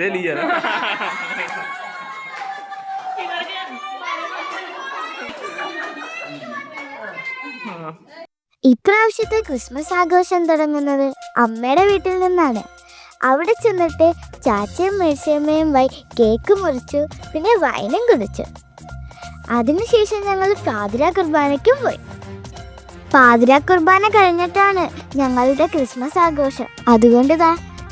ദേ ലിയ ഇപ്രാവശ്യത്തെ ക്രിസ്മസ് ആഘോഷം തുടങ്ങുന്നത് അമ്മയുടെ വീട്ടിൽ നിന്നാണ്. അവിടെ ചെന്നിട്ട് ചാച്ചയും മേഴ്സിയമ്മയും വൈ കേക്ക് മുറിച്ചു പിന്നെ വൈനും കുടിച്ചു. അതിനുശേഷം ഞങ്ങൾ പാതിര കുർബാനയ്ക്കും പോയി. പാതിര കുർബാന കഴിഞ്ഞിട്ടാണ് ഞങ്ങളുടെ ക്രിസ്മസ് ആഘോഷം. അതുകൊണ്ട് താ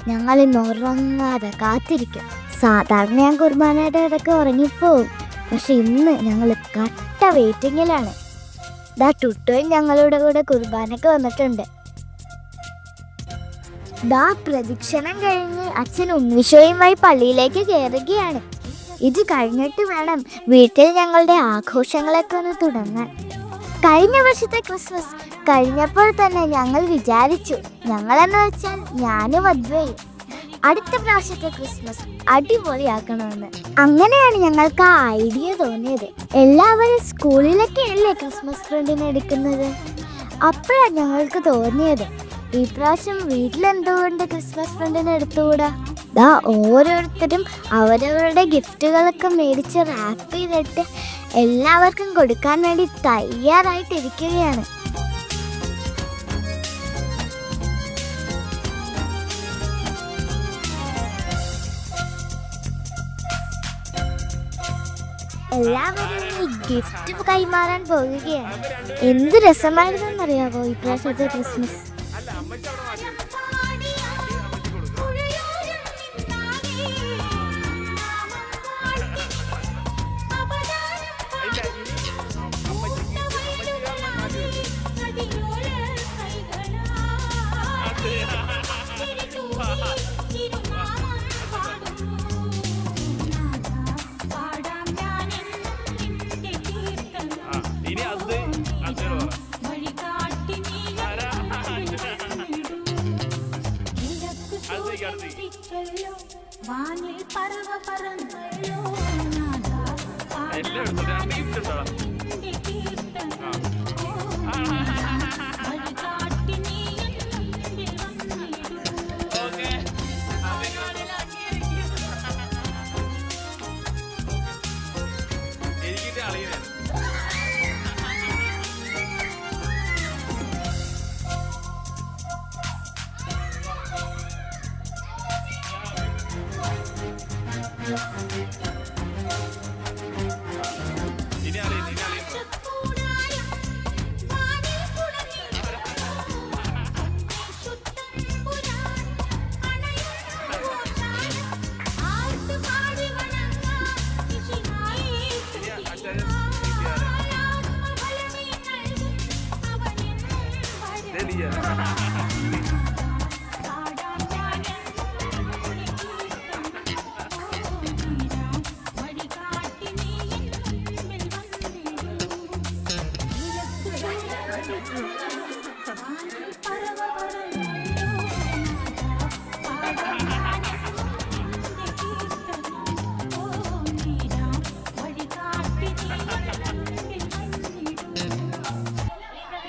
ഞങ്ങൾ ഇന്ന് ഉറങ്ങാതെ കാത്തിരിക്കും. സാധാരണ ഞാൻ കുർബാനയുടെ ഇടയ്ക്ക് ഉറങ്ങിപ്പോവും. പക്ഷെ ഇന്ന് ഞങ്ങൾ കട്ട വെയിറ്റിങ്ങിലാണ്. ദാ ടുട്ടോയും ഞങ്ങളുടെ കൂടെ കുർബാനയ്ക്ക് വന്നിട്ടുണ്ട്. ദാ പ്രദക്ഷിണം കഴിഞ്ഞ് അച്ഛൻ ഉണ്ണിഷോയുമായി പള്ളിയിലേക്ക് കയറുകയാണ് ഇത് കഴിഞ്ഞിട്ട് വേണം വീട്ടിൽ ഞങ്ങളുടെ ആഘോഷങ്ങളൊക്കെ ഒന്ന് തുടങ്ങാൻ. കഴിഞ്ഞ വർഷത്തെ ക്രിസ്മസ് കഴിഞ്ഞപ്പോൾ തന്നെ ഞങ്ങൾ വിചാരിച്ചു. ഞങ്ങളെന്ന് വെച്ചാൽ ഞാനും അദ്വയും. അടുത്ത പ്രാവശ്യത്തെ ക്രിസ്മസ് അടിപൊളിയാക്കണമെന്ന്. അങ്ങനെയാണ് ഞങ്ങൾക്ക് ആ ഐഡിയ തോന്നിയത്. എല്ലാവരും സ്കൂളിലൊക്കെ അല്ലേ ക്രിസ്മസ് ഫ്രണ്ടിനെ എടുക്കുന്നത്? അപ്പോഴാണ് ഞങ്ങൾക്ക് തോന്നിയത്. ഈ പ്രാവശ്യം വീട്ടിലെന്തുകൊണ്ട് ക്രിസ്മസ് ഫ്രണ്ടിനെ എടുത്തുകൂടാ? ദാ ഓരോരുത്തരും അവരവരുടെ ഗിഫ്റ്റുകളൊക്കെ മേടിച്ച് റാപ്പ് ചെയ്തിട്ട് എല്ലാവർക്കും കൊടുക്കാൻ വേണ്ടി തയ്യാറായിട്ടിരിക്കുകയാണ്. എല്ലാവരും ഈ ഗിഫ്റ്റ് കൈമാറാൻ പോകുകയാണ് എന്ത് രസമായിരുന്നെന്നറിയാവോ ഇപ്രാവശ്യത്തെ ക്രിസ്മസ് വാനിൽ പറവ പറന്നല്ലോ. എല്ലാം എടുത്തു രണ്ട് ഗിഫ്റ്റ് ഉണ്ടോ? ഓക്കെ. എനിക്കിട്ട് അളിയനാണ് ദേ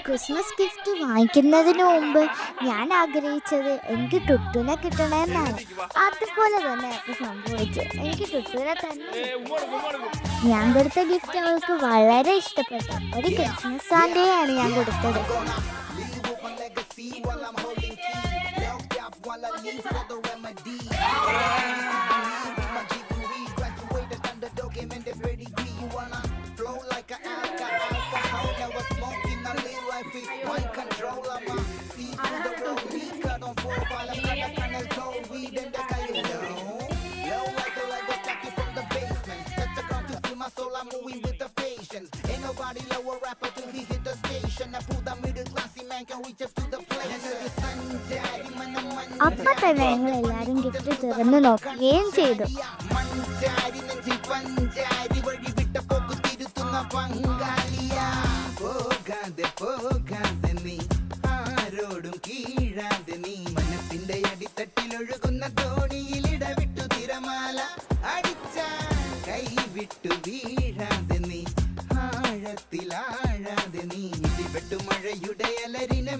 ക്രിസ്മസ് ഗിഫ്റ്റ് വാങ്ങിക്കുന്നതിന് മുമ്പ് ഞാൻ ആഗ്രഹിച്ചത് എനിക്ക് ടുട്ടുനെ കിട്ടണമെന്നാണ്. അതുപോലെ തന്നെ സംഭവിച്ചു എനിക്ക് ടുട്ടുനെ തന്നെ ഞാൻ കൊടുത്ത ഗിഫ്റ്റ് അവൾക്ക് വളരെ ഇഷ്ടപ്പെട്ടു ഒരു ക്രിസ്മസ് സാൻഡേയാണ് ഞാൻ കൊടുത്തത്. അപ്പൊ തന്നെ ഞങ്ങൾ എല്ലാരും ഗിഫ്റ്റ് തുറന്നു നോക്കുകയും ചെയ്തു. പങ്കാളിയാ. പോകാതെ പോകാതെ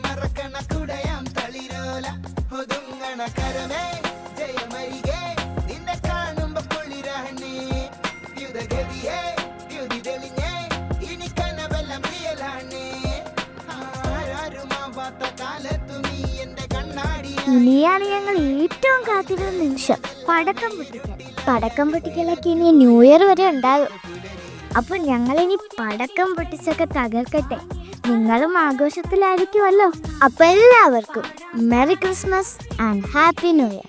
മറക്കണ കുടയാം തളിരോല നിന്നെ ഇനി ഇനിയാണ് ഞങ്ങൾ ഏറ്റവും കാത്തിരുന്ന നിമിഷം. പടക്കം വിട്ടു പടക്കം പൊട്ടിക്കലൊക്കെ ഇനി ന്യൂ ഇയർ വരെ ഉണ്ടാകും. അപ്പൊ ഞങ്ങൾ ഇനി പടക്കം പൊട്ടിച്ചൊക്കെ തകർക്കട്ടെ. നിങ്ങളും ആഘോഷത്തിലായിരിക്കുമല്ലോ. അപ്പൊ എല്ലാവർക്കും merry Christmas and happy new year